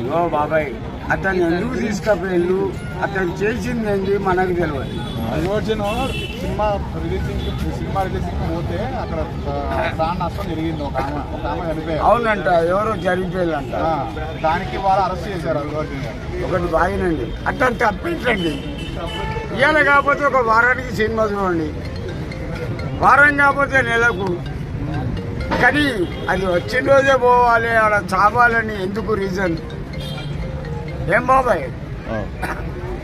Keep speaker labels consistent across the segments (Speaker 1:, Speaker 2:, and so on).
Speaker 1: ఇగో బాబాయ్ అతను ఎందుకు తీసుకపోయిళ్ళు అతను చేసింది ఏంది మనకు తెలియదు
Speaker 2: Arjun cinema releasing cinema releasing పోతే అక్కడ ప్రాణ నష్టం జరిగింది. ఒక ఆమె ఒక ఆమె చనిపోయారు.
Speaker 1: అవునంట ఎవరో
Speaker 2: ఆ, దానికి వాళ్ళు అరెస్ట్ చేశారు గారు.
Speaker 1: ఒకటి బాగినండి అతను తప్పించండి. ఇవాళ కాకపోతే ఒక వారానికి సినిమా చూడండి. వారం కాకపోతే నెలకు. కానీ అది వచ్చిన రోజే పోవాలి ఆడ చావాలని ఎందుకు రీజన్ ఏం బాబాయ్
Speaker 3: ఆ.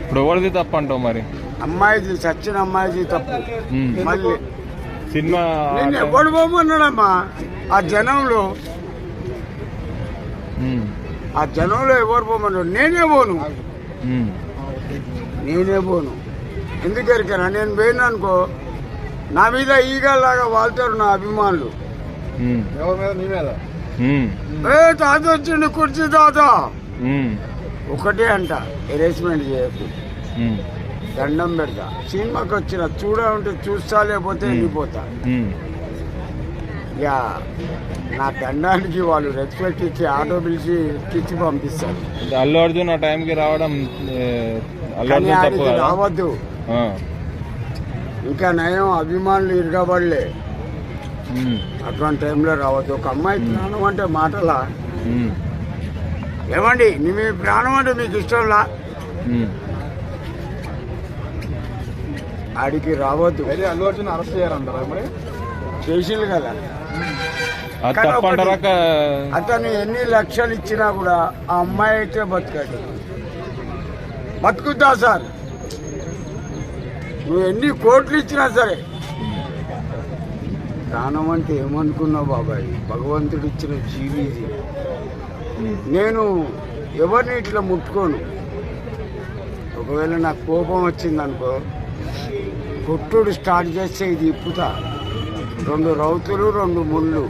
Speaker 3: ఇప్పుడు ఎవరిది తప్ప అంటావు మరి
Speaker 1: అమ్మాయిది చచ్చిన అమ్మాయిది తప్పు. మళ్ళీ
Speaker 3: సినిమా
Speaker 1: నేను ఎవడు పోమన్నాడమ్మా ఆ జనంలో. ఆ జనంలో ఎవరు పోమన్నాడు నేనే పోను. నేనే పోను ఎందుకు ఎరికనా నేను పోయినా అనుకో నా మీద ఈగలాగా వాళ్తారు నా అభిమానులు
Speaker 3: ఉమ్.
Speaker 2: ఎవరి మీద నీ మీద
Speaker 3: ఉమ్.
Speaker 1: ఏ తాత వచ్చిండు కుర్చీ తాత. ఒకటే అంట ఎరేస్మెంట్ చేయకు. దండం పెడతా సినిమాకి వచ్చిన చూడ ఉంటే చూస్తా లేకపోతే. వెళ్ళిపోతా. ఇక నా దండానికి వాళ్ళు రెస్పెక్ట్ ఇచ్చి ఆటో పిలిచి ఎక్కించి పంపిస్తారు
Speaker 3: అల్లు అర్జున్ ఆ టైంకి రావడం
Speaker 1: రావద్దు. ఇంకా నయం అభిమానులు ఇరగబడలే. అటువంటి టైంలో రావద్దు ఒక అమ్మాయి ప్రాణం అంటే మాటలా. ఏమండి మీ ప్రాణం అంటే మీకు ఇష్టంలా. ఆడికి రావద్దు.
Speaker 2: అల్లు అర్జున్ అరెస్ట్ చేయాలంటారా మరి?
Speaker 1: చేసిండు కదా. అతను ఎన్ని లక్షలు ఇచ్చినా కూడా ఆ అమ్మాయి అయితే బతకదు. బతుకుతా సార్? నువ్వు ఎన్ని కోట్లు ఇచ్చినా సరే. ప్రాణం అంటే ఏమనుకున్నావు బాబాయ్? భగవంతుడు ఇచ్చిన జీవి ఇది నేను ఎవరిని ఇట్లా ముట్టుకోను. ఒకవేళ నాకు కోపం వచ్చిందనుకో కొట్టుడు స్టార్ట్ చేస్తే ఇది ఇప్పుతా. రెండు రౌతులు రెండు ముళ్ళు.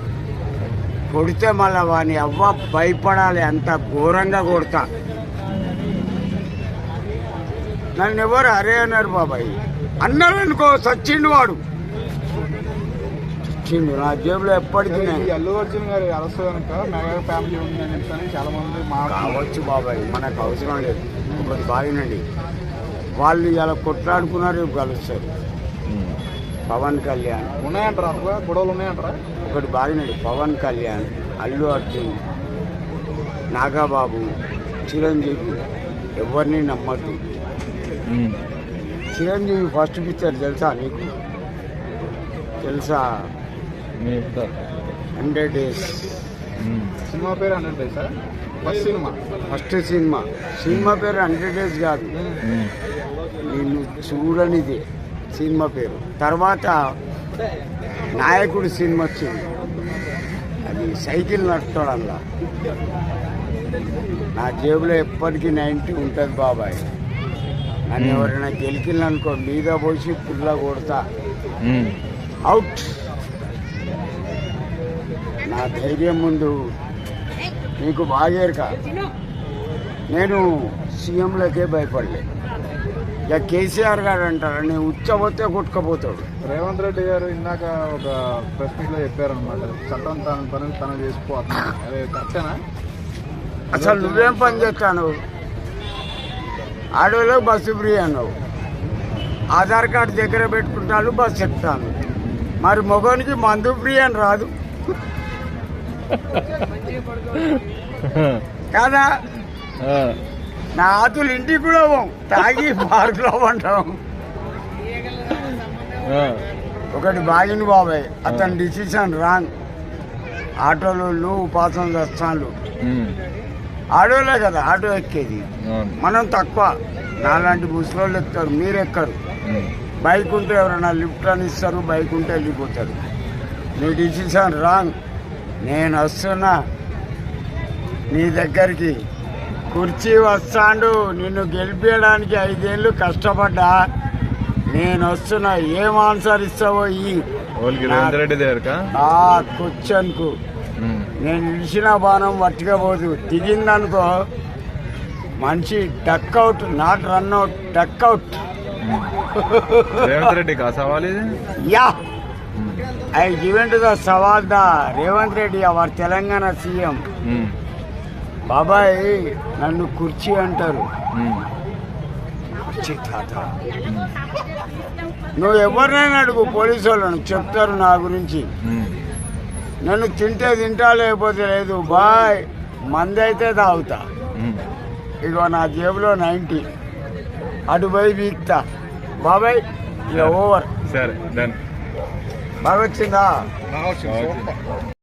Speaker 1: కొడితే మళ్ళా వాని అవ్వ భయపడాలి అంత ఘోరంగా కొడతా. నన్ను ఎవరు అరే అన్నారు బాబాయ్. అన్నారు అనుకో సచ్చిండు వాడు. చచ్చిండు నా జేబులో ఎప్పటికీ
Speaker 2: అల్లు అర్జున్ గారి అరెస్ట్ కనుక మెగా ఫ్యామిలీ ఉంది అని చెప్పని చాలా మంది
Speaker 1: కావచ్చు బాబాయ్ మనకు అవసరం లేదు. ఒకటి బాగినండి. వాళ్ళు ఇలా కొట్లాడుకున్నారు రేపు కలుస్తారు. పవన్ కళ్యాణ్.
Speaker 2: ఉన్నాయంటారా? అసలు గొడవలు ఉన్నాయంటారా?
Speaker 1: ఒకటి బాగినండి. పవన్ కళ్యాణ్ అల్లు అర్జున్ నాగాబాబు చిరంజీవి ఎవరిని నమ్మద్దు. చిరంజీవి ఫస్ట్ పిక్చర్ తెలుసా నీకు? తెలుసా? Hundred days.
Speaker 2: సినిమా పేరు hundred sir first cinema.
Speaker 1: First cinema. Cinema పేరు హండ్రెడ్ డేస్ కాదు. నిన్ను చూడనిదే సినిమా పేరు. తర్వాత నాయకుడు సినిమా వచ్చింది. అది సైకిల్ నడుస్తాడు అందులో నా జేబులో ఎప్పటికీ నైంటీ ఉంటుంది బాబాయ్. నన్ను ఎవరైనా గెలికిందనుకో మీద పోసి పుల్ల కొడతా. అవుట్. నా ధైర్యం ముందు నీకు బాగేరుక. నేను సీఎంలకే భయపడలే. ఇక కేసీఆర్ గారు అంటారు నేను ఉచ్చబోతే కొట్టుకపోతాడు.
Speaker 2: రేవంత్ రెడ్డి గారు ఇందాక ఒక ప్రెస్ మీట్లో చెప్పారనమాట చట్టం తన పని తను చేసుకోవాలి అదే కరెక్టేనా?
Speaker 1: అసలు నువ్వేం పని చేస్తాను ఆడోళ్ళకి బస్సు ఫ్రీ అన్నావు. ఆధార్ కార్డు దగ్గర పెట్టుకుంటాను బస్సు ఎక్కుతాను. మరి మగోనికి మందు ఫ్రీ అని రాదు. కాదా. నా ఆతులు ఇంటికి కూడా పోం తాగి పార్కులో ఉంటాం. ఒకటి బాగిన బాబాయ్. అతని డిసిషన్ రాంగ్ ఆటోలు ఉపాసం చేస్తాను
Speaker 3: ఉమ్.
Speaker 1: ఆటోలే కదా ఆటో ఎక్కేది. మనం తక్కువ. నాలాంటి ముసలోళ్ళు ఎక్కుతారు మీరు ఎక్కరు. బైక్ ఉంటే ఎవరైనా లిఫ్ట్ అని ఇస్తారు బైక్ ఉంటే వెళ్ళిపోతారు. నీ డిసిషన్ రాంగ్ నేను వస్తున్నా నీ దగ్గరికి. కుర్చీ వస్తాడు నిన్ను గెలిపించడానికి ఐదేళ్ళు కష్టపడ్డా. నేను వస్తున్నా ఏం ఆన్సర్ ఇస్తావో ఈ ఆ
Speaker 3: ఉమ్.
Speaker 1: నేను ఇడిచిన బాణం వట్టిగా పోదు. దిగిందనుకో మనిషి duck out not run out duck out
Speaker 3: Revanth Reddy కా సవాల్ ఇది?
Speaker 1: Yeah. I given to the సవాల్ the Revanth Reddy our Telangana CM. బాబాయ్ నన్ను కుర్చీ అంటారు.
Speaker 3: ఉమ్.
Speaker 1: కుర్చీ తాత. నువ్వు ఎవరినైనా అడుగు పోలీసు వాళ్ళను చెప్తారు నా గురించి. నన్ను తింటే తింటా లేకపోతే లేదు. బాయ్ మంది అయితే తాగుతా. ఇగో నా జేబులో నైంటీ. అటు పోయి వీక్తా. బాబాయ్ ఓవర్.
Speaker 3: సరే డన్
Speaker 1: బాగా